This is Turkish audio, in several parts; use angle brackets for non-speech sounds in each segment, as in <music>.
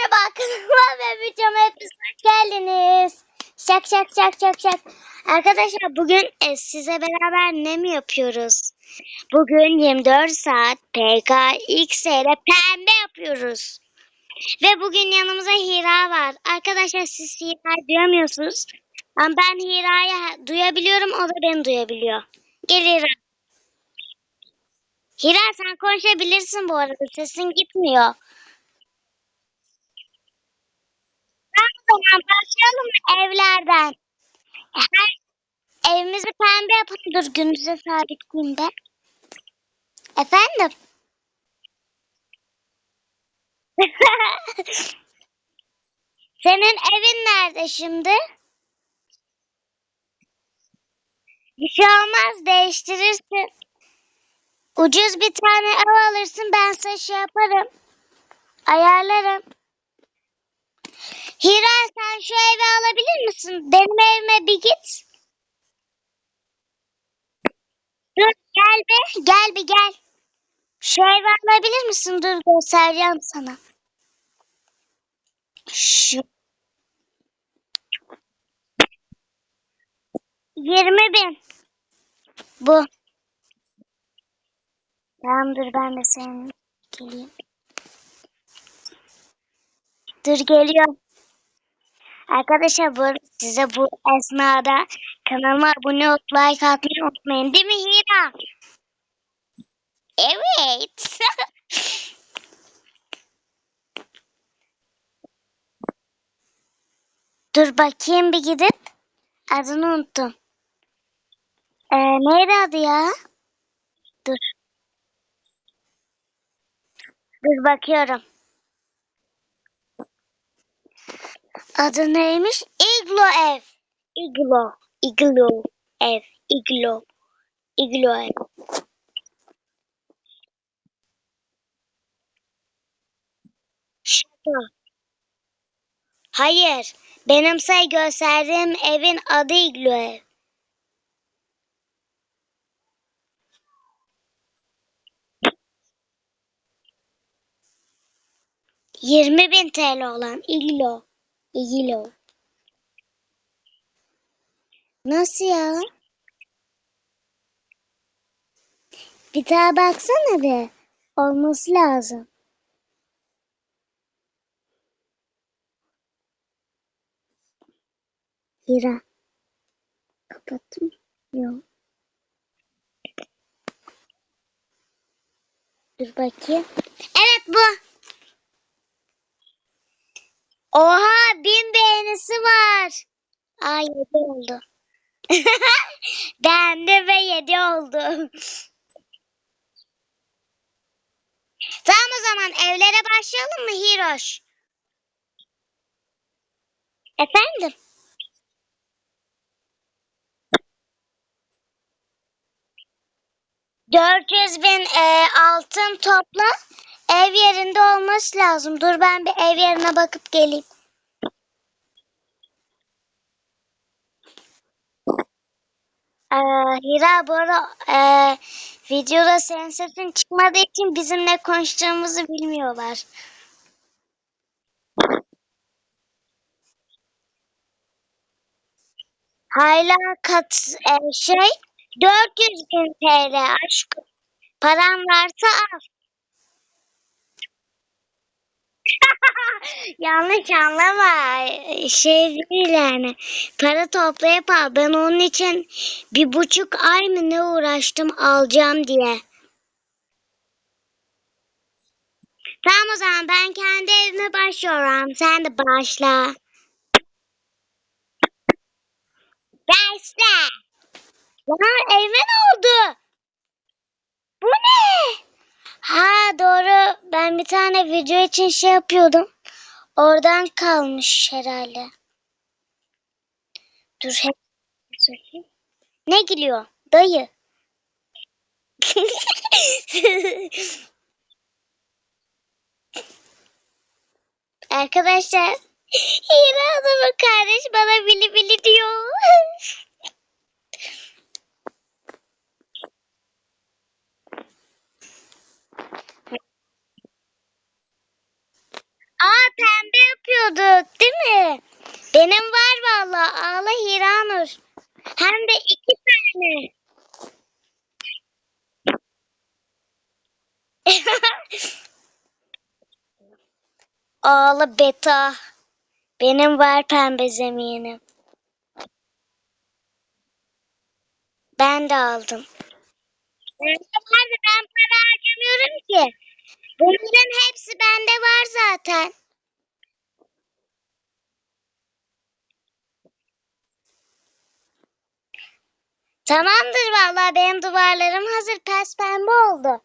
Merhaba <laughs> kanalıma ve videoma hepiniz geldiniz. Şak şak şak şak şak. Arkadaşlar bugün e, size beraber ne mi yapıyoruz? Bugün 24 saat PKX ile pembe yapıyoruz. Ve bugün yanımıza Hira var. Arkadaşlar siz Hira'yı duyamıyorsunuz. Ama ben Hira'yı duyabiliyorum o da beni duyabiliyor. Gel Hira. Hira sen konuşabilirsin bu arada sesin gitmiyor. O zaman başlayalım mı evlerden? Her evimizi pembe yapalım. Dur gündüze sabitleyeyim de. Efendim? <laughs> Senin evin nerede şimdi? Bir şey olmaz değiştirirsin. Ucuz bir tane ev alırsın ben sana şey yaparım. Ayarlarım. Hira sen şu evi alabilir misin? Benim evime bir git. Dur gel bir gel bir gel. Şu evi alabilir misin? Dur göstereceğim sana. Şu. 20 bin. Bu. Tamam dur ben de senin geleyim. Dur geliyorum. Arkadaşlar bu size bu esnada kanalıma abone olup like atmayı unutmayın. Değil mi Hira? Evet. <laughs> Dur bakayım bir gidip. Adını unuttum. Ee, neydi adı ya? Dur. Dur bakıyorum. Adı neymiş? Iglo ev. Iglo. Iglo ev. Iglo. Iglo ev. Şaka. Hayır. Benim say gösterdiğim evin adı Iglo ev. Yirmi bin TL olan Iglo. Iglo. Nasıl ya? Bir daha baksana bir. Olması lazım. Hira. Kapattım. Yok. Dur bakayım. Evet bu. Oha bin beğenisi var. Aa yedi oldu. <laughs> Beğendi ve yedi oldu. Tamam o zaman evlere başlayalım mı Hiroş? Efendim? Dört yüz bin e, altın topla. Ev yerinde olması lazım. Dur ben bir ev yerine bakıp geleyim. Ee, Hira bu arada e, videoda senin sesin çıkmadığı için bizim ne konuştuğumuzu bilmiyorlar. Hala kat e, şey 400 bin TL aşkım. Paran varsa al. Yanlış anlama. Şey değil yani. Para toplayıp al. Ben onun için bir buçuk ay mı ne uğraştım alacağım diye. Tamam o zaman ben kendi evime başlıyorum. Sen de başla. Başla. Lan evime ne oldu? Bu ne? Ha doğru. Ben bir tane video için şey yapıyordum. Oradan kalmış herhalde. Dur hep. Ne gülüyor? Dayı. <laughs> Arkadaşlar Hira Hanım'ın kardeş bana bili bili diyor. <laughs> Aa pembe mi? Benim var vallahi. Ağla Hiranur. Hem de iki tane. <laughs> Ağla beta. Benim var pembe zeminim. Ben de aldım. Bende var da ben para harcamıyorum ki. Bunların hepsi bende var zaten. Tamamdır vallahi benim duvarlarım hazır pes pembe oldu.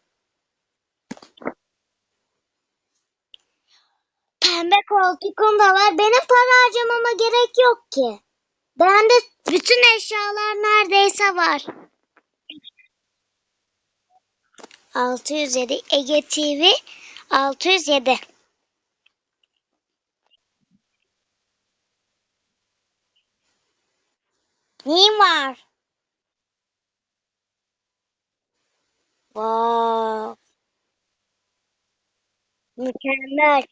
Pembe koltukum da var. Benim para harcamama gerek yok ki. Bende bütün eşyalar neredeyse var. 607 Ege TV 607 Neyim var? Wow. Mükemmel.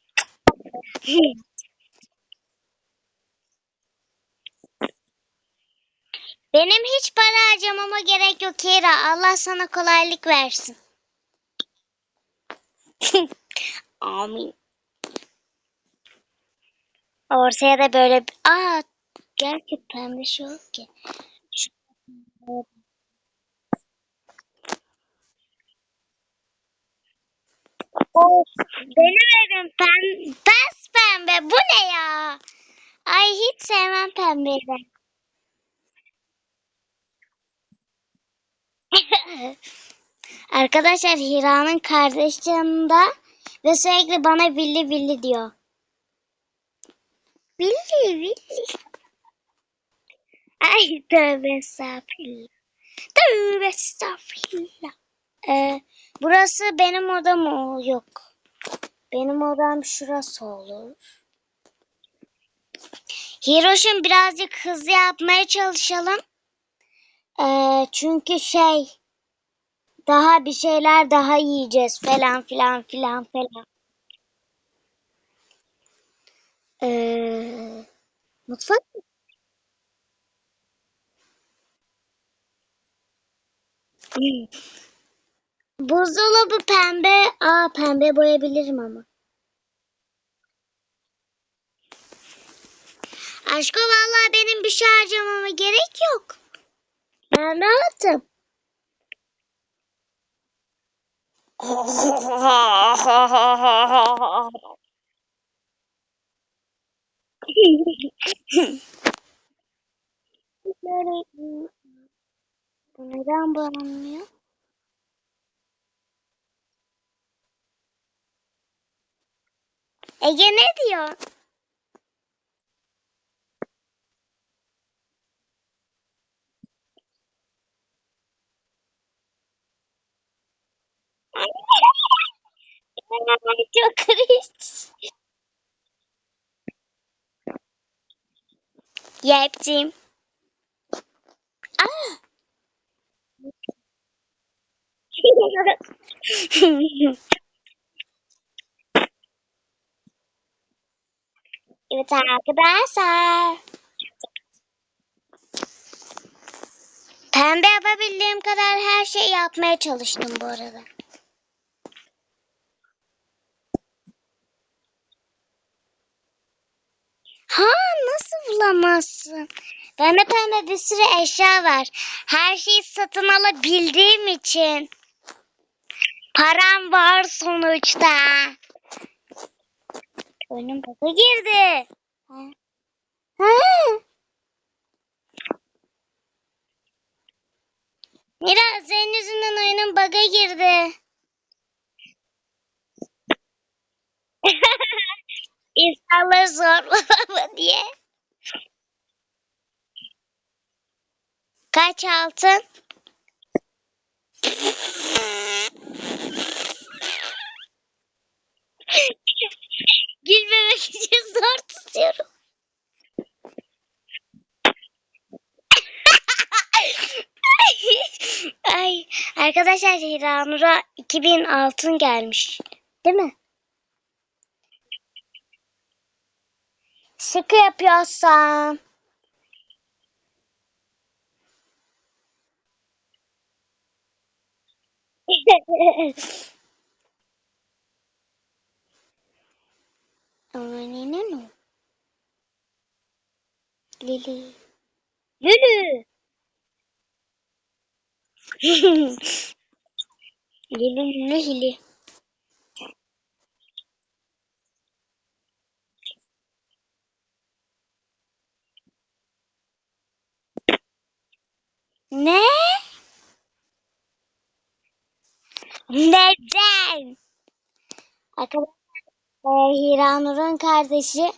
Benim hiç para harcamama gerek yok Kira. Allah sana kolaylık versin. Amin. Ortaya da böyle... Aa, gerçekten bir şey yok ki. Şu- Of, benim evim pem pes pembe. Bu ne ya? Ay hiç sevmem pembeyi. <laughs> Arkadaşlar Hira'nın kardeş yanında ve sürekli bana villi villi diyor. Villi villi. Ay tövbe estağfurullah. Tövbe estağfurullah. Ee, burası benim odam o yok. Benim odam şurası olur. Hiroş'um birazcık hızlı yapmaya çalışalım. Ee, çünkü şey daha bir şeyler daha yiyeceğiz falan filan filan falan. Ee, mutfak. Buzdolabı pembe. Aa pembe boyayabilirim ama. Aşko vallahi benim bir şey harcamama gerek yok. Ben rahatım. Bu neden bağlanmıyor? Ege ne diyor? Çok cringe. Yaptım. Aa. evet arkadaşlar. Pembe yapabildiğim kadar her şeyi yapmaya çalıştım bu arada. Ha nasıl bulamazsın? Bende pembe bir sürü eşya var. Her şeyi satın alabildiğim için. Param var sonuçta. Oyunun baka girdi. Ha. Ha. Mira senin yüzünden oyunun bug'a girdi. <laughs> İnsanları zorbalama <laughs> diye. Kaç altın? <laughs> Gülmemek için zor tutuyorum. <laughs> Ay arkadaşlar Hiranur'a 2000 altın gelmiş. Değil mi? Şaka yapıyorsan. Öğrenine <laughs> mi? Lili. Lülü. Lili lili <laughs> lili. Ne? Neden? Arkadaşlar e, Hiranur'un kardeşi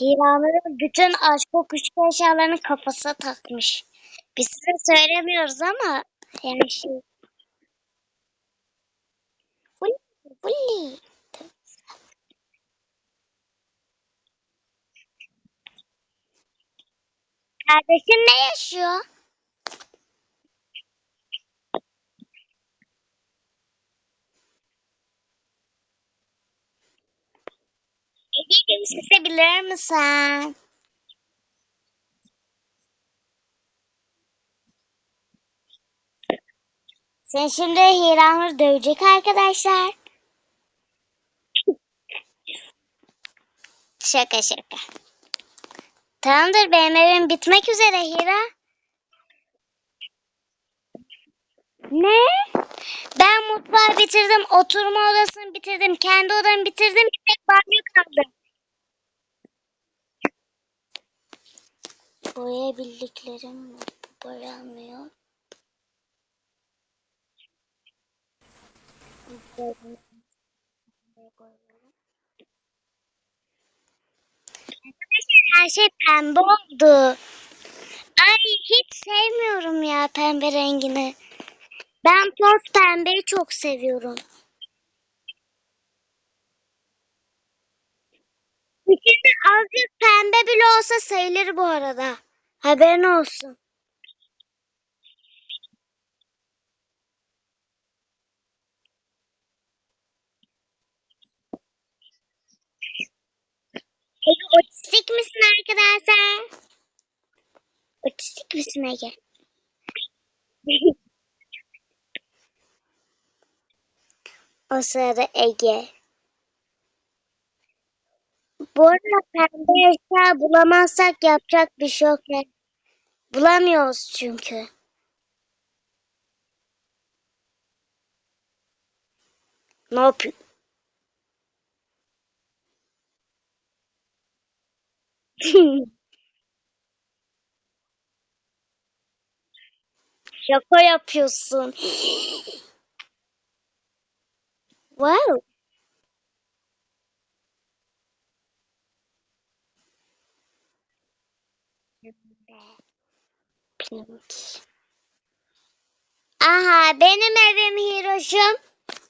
Hiranur'un bütün aşk kokuşku eşyalarını kafasına takmış. Biz size söylemiyoruz ama yani şey. Bully, bully. Kardeşin ne yaşıyor? Ege'cim susebilir misin? Sen şimdi Hiranur dövecek arkadaşlar. Şaka şaka. Tamamdır benim evim bitmek üzere Hira. Ne? Ben mutfağı bitirdim, oturma odasını bitirdim, kendi odamı bitirdim, bir tek banyo kaldı. Boyayabildiklerim boyanmıyor. Her şey pembe oldu. Ay hiç sevmiyorum ya pembe rengini. Ben toz pembeyi çok seviyorum. İçinde azıcık pembe bile olsa sayılır bu arada. Haberin olsun. Ege otistik misin arkadaşlar? Otistik misin Ege? <laughs> o sırada Ege. Bu arada pembe eşya bulamazsak yapacak bir şey yok. Bulamıyoruz çünkü. Ne yapayım? <laughs> Şaka yapıyorsun. <gasps> wow. Pink. Aha benim evim Hiroş'um.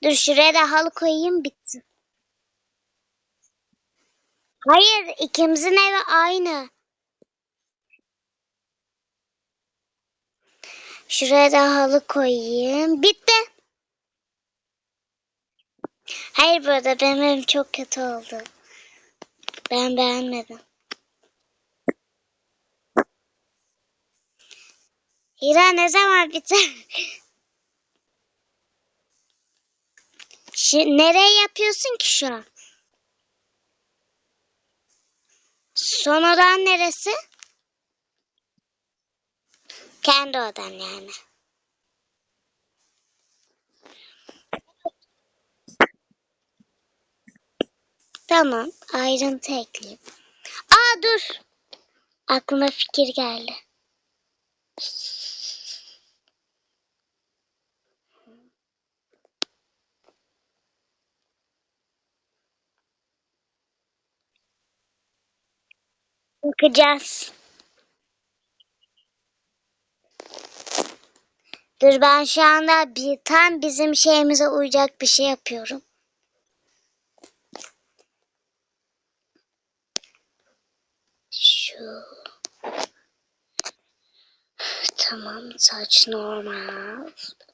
Dur şuraya da halı koyayım bitti. Hayır ikimizin evi aynı. Şuraya da halı koyayım. Bitti. Hayır burada benim evim çok kötü oldu. Ben beğenmedim. Hira ne zaman biter? Şu, nereye yapıyorsun ki şu? Son odan neresi? Kendi odan yani. Tamam. Ayrıntı ekleyeyim. Aa dur. Aklıma fikir geldi. Bakacağız. Dur ben şu anda bir tam bizim şeyimize uyacak bir şey yapıyorum. Şu. Tamam saç normal.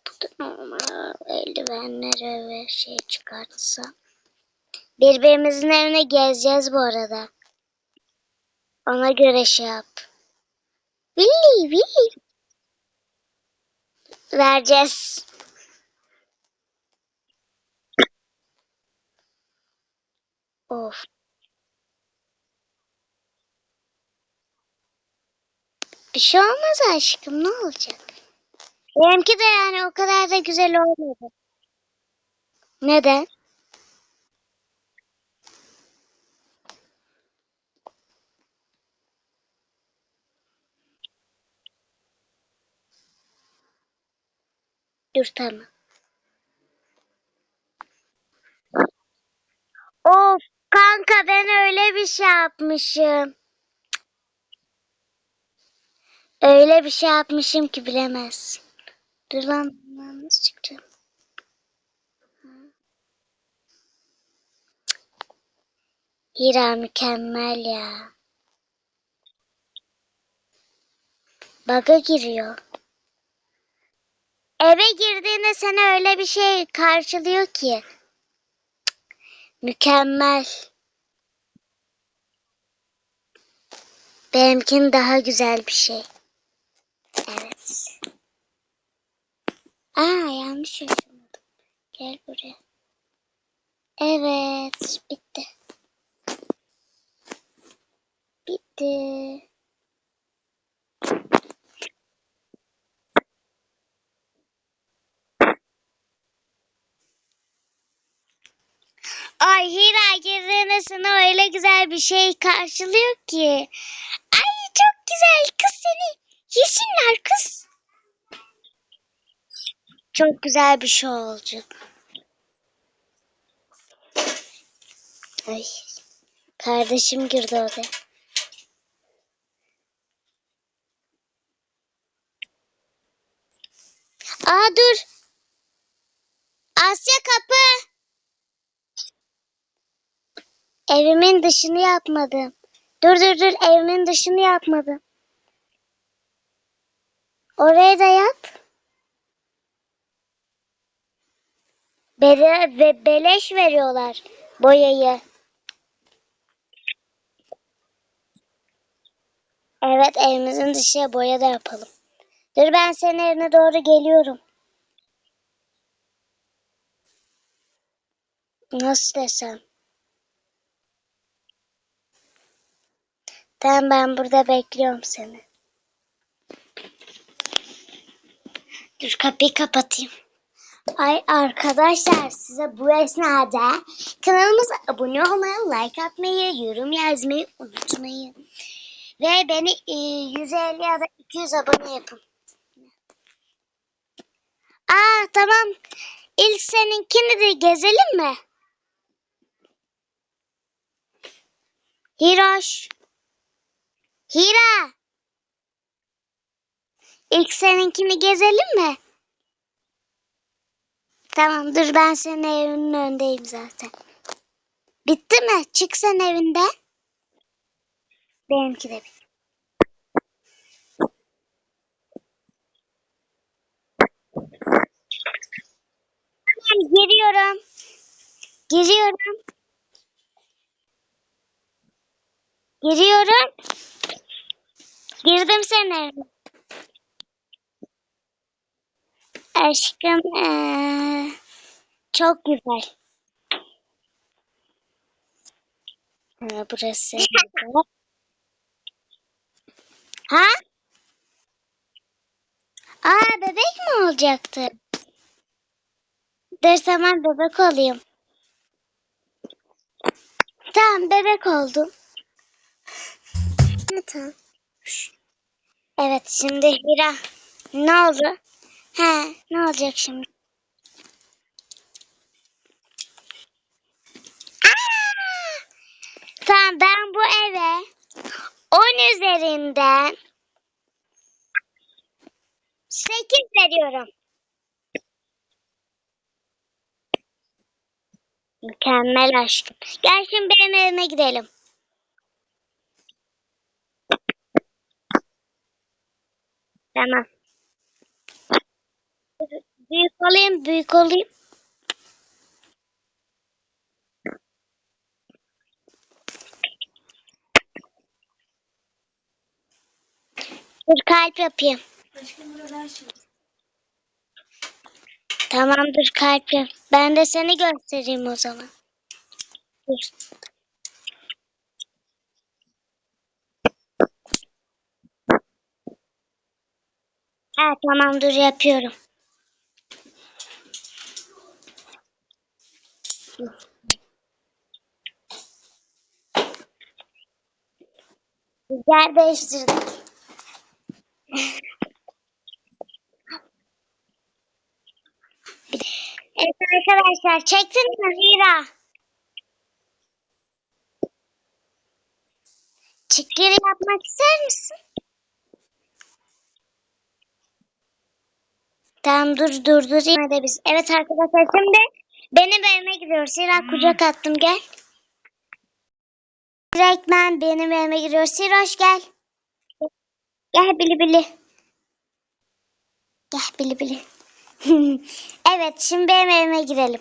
Bu da normal. Eldivenleri ve şey çıkartsam. Birbirimizin evine gezeceğiz bu arada. Ona göre şey yap. Willy, Willy. Vereceğiz. Of. Bir şey olmaz aşkım ne olacak? Benimki de yani o kadar da güzel olmadı. Neden? Dur tamam. Of kanka ben öyle bir şey yapmışım. Öyle bir şey yapmışım ki bilemezsin. Dur lan nasıl çıkacağım? Hira mükemmel ya. Baga giriyor. Eve girdiğinde seni öyle bir şey karşılıyor ki. Mükemmel. Benimkin daha güzel bir şey. Evet. Aa yanlış yaşamadım. Gel buraya. Evet bitti. Bitti. Ay Hira girdiğinde sana öyle güzel bir şey karşılıyor ki. Ay çok güzel kız seni. Yesinler kız. Çok güzel bir şey olacak. Ay. Kardeşim girdi odaya. Aa dur. Asya kapı. Evimin dışını yapmadım. Dur dur dur evimin dışını yapmadım. Oraya da yap. Bele, ve beleş veriyorlar boyayı. Evet evimizin dışına boya da yapalım. Dur ben senin evine doğru geliyorum. Nasıl desem? Tamam ben burada bekliyorum seni. Dur kapıyı kapatayım. Ay arkadaşlar size bu esnada kanalımıza abone olmayı, like atmayı, yorum yazmayı unutmayın. Ve beni e, 150 ya da 200 abone yapın. Aa tamam. İlk seninkini de gezelim mi? Hiroş. Hira. İlk seninkini gezelim mi? Tamam dur ben senin evinin önündeyim zaten. Bitti mi? Çık sen evinden. Benimki de bitti. Tamam giriyorum. Giriyorum. Giriyorum. Girdim evine. Aşkım eee, çok güzel. Ha, burası. <laughs> ha? Aa bebek mi olacaktı? Dur tamam bebek olayım. Tamam bebek oldum. Tamam. Evet şimdi Hira. Ne oldu? He ne olacak şimdi? Aa! Tamam ben bu eve 10 üzerinden 8 veriyorum. Mükemmel aşkım. Gel şimdi benim evime gidelim. Tamam. Büyük olayım, büyük olayım. Dur kalp yapayım. Tamamdır kalp yap. Ben de seni göstereyim o zaman. Dur. Evet tamam dur yapıyorum. Yer değiştirdik. Evet arkadaşlar çektin mi Hira? Çekiri yapmak ister misin? Tamam dur dur dur. Hadi biz. Evet arkadaşlar şimdi benim evime gidiyoruz. Hira kucak attım gel. Direkt ben benim evime giriyoruz. Hiroş gel. Gel bili bili. Gel bili bili. <laughs> evet şimdi benim evime girelim.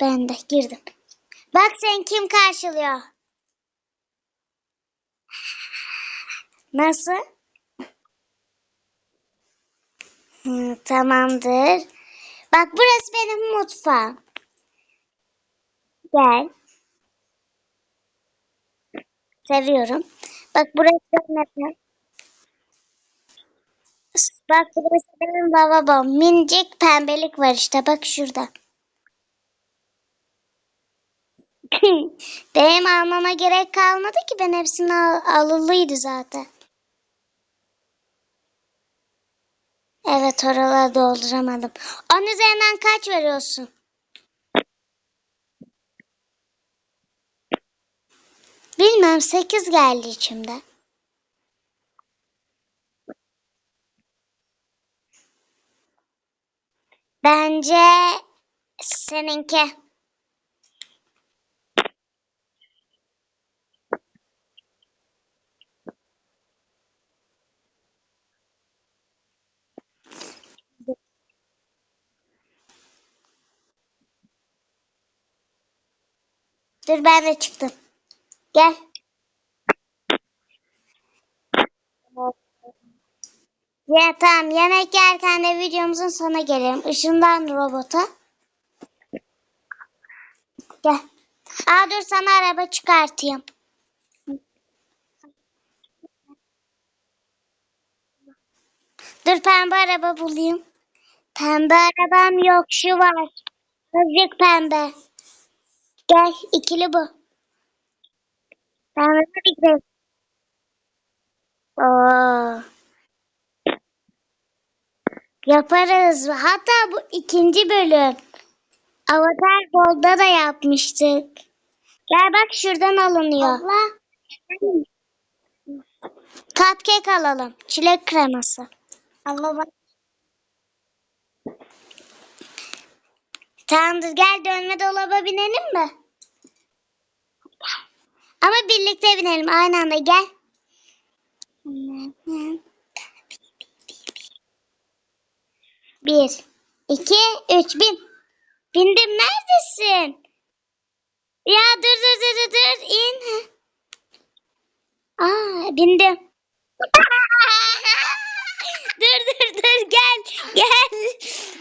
Ben de girdim. Bak sen kim karşılıyor? Nasıl? Tamamdır. Bak burası benim mutfağım. Gel. Seviyorum. Bak burası benim Bak burası benim lavabom. Minicik pembelik var işte. Bak şurada. <laughs> Benim almama gerek kalmadı ki. Ben hepsini al alılıydı zaten. Evet oraları dolduramadım. Onun üzerinden kaç veriyorsun? Bilmem 8 geldi içimde. Bence seninki. Dur ben de çıktım. Gel. Ya tamam yemek yerken de videomuzun sonuna gelelim. Işından robota. Gel. Aa dur sana araba çıkartayım. Dur pembe araba bulayım. Pembe arabam yok şu var. Azıcık pembe. Gel ikili bu. Pembe hadi gidelim. Oo. Yaparız. Hatta bu ikinci bölüm. Avatar Gold'da da yapmıştık. Gel bak şuradan alınıyor. Allah. Cupcake alalım. Çilek kreması. Allah bak. Tamamdır gel dönme dolaba binelim mi? Ama birlikte binelim aynı anda gel. Bir, iki, üç, bin. Bindim neredesin? Ya dur dur dur dur, in. Aa bindim. <laughs> dur dur dur gel gel.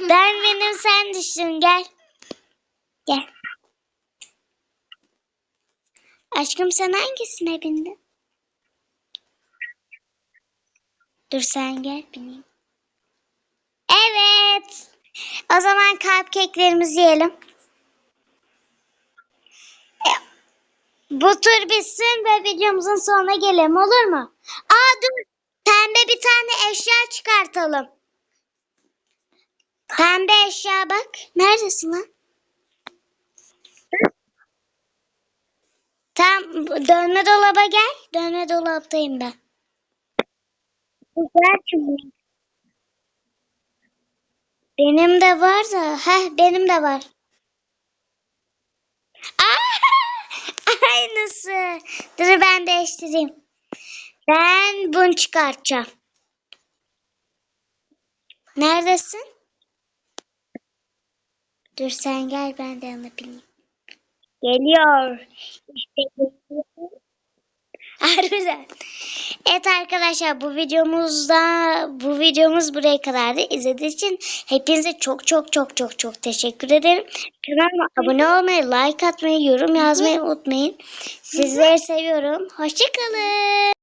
Ben benim sen düştün gel. Gel. Aşkım sen hangisine bindin? Dur sen gel bineyim. Evet. O zaman cupcake'lerimizi yiyelim. Bu tur bitsin ve videomuzun sonuna gelelim olur mu? Aa dur. Pembe bir tane eşya çıkartalım. Pembe eşya bak. Neredesin lan? Tamam dönme dolaba gel. Dönme dolaptayım ben. Güzel çünkü. Benim de var da. Heh benim de var. Aa, <laughs> aynısı. Dur ben değiştireyim. Ben bunu çıkartacağım. Neredesin? Dur sen gel ben de bineyim. Geliyor. İşte <laughs> geliyor. Harbiden. Evet arkadaşlar bu videomuzda bu videomuz buraya kadar İzlediğiniz için hepinize çok çok çok çok çok teşekkür ederim. Kanalıma abone olmayı, like atmayı, yorum yazmayı unutmayın. Sizleri seviyorum. Hoşçakalın.